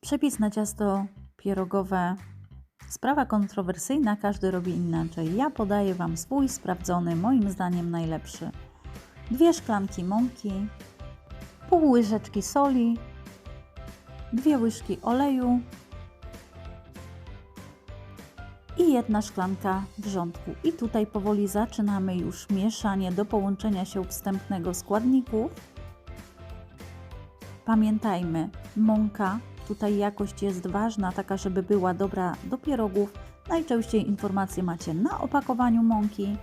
Przepis na ciasto pierogowe. Sprawa kontrowersyjna, każdy robi inaczej. Ja podaję Wam swój sprawdzony, moim zdaniem najlepszy. Dwie szklanki mąki, pół łyżeczki soli, dwie łyżki oleju i jedna szklanka wrzątku. I tutaj powoli zaczynamy już mieszanie do połączenia się wstępnego składników. Pamiętajmy, mąka, tutaj jakość jest ważna, taka żeby była dobra do pierogów. Najczęściej informacje macie na opakowaniu mąki.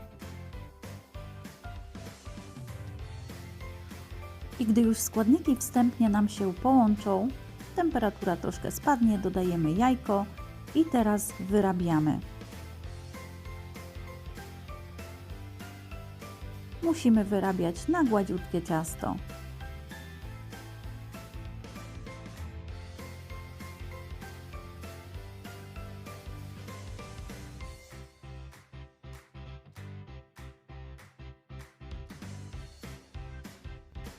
I gdy już składniki wstępnie nam się połączą, temperatura troszkę spadnie, dodajemy jajko i teraz wyrabiamy. Musimy wyrabiać na gładziutkie ciasto.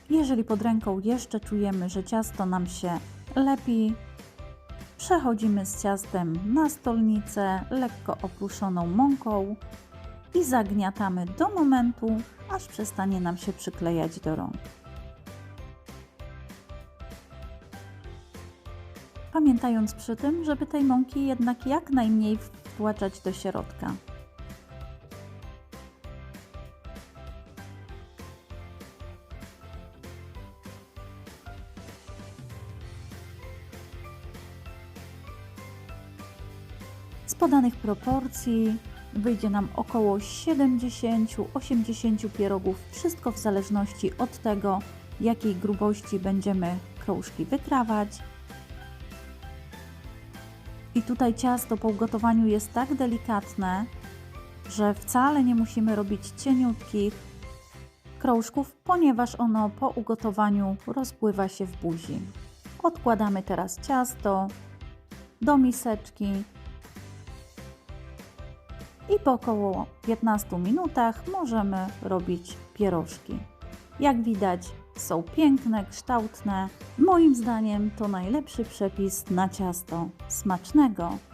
Jeżeli pod ręką jeszcze czujemy, że ciasto nam się lepi, przechodzimy z ciastem na stolnicę lekko oprószoną mąką i zagniatamy do momentu, aż przestanie nam się przyklejać do rąk. Pamiętając przy tym, żeby tej mąki jednak jak najmniej wtłaczać do środka. Z podanych proporcji wyjdzie nam około 70-80 pierogów, wszystko w zależności od tego, jakiej grubości będziemy krążki wykrawać. I tutaj ciasto po ugotowaniu jest tak delikatne, że wcale nie musimy robić cieniutkich krążków, ponieważ ono po ugotowaniu rozpływa się w buzi. Odkładamy teraz ciasto do miseczki i po około 15 minutach możemy robić pierożki. Jak widać, są piękne, kształtne. Moim zdaniem to najlepszy przepis na ciasto. Smacznego!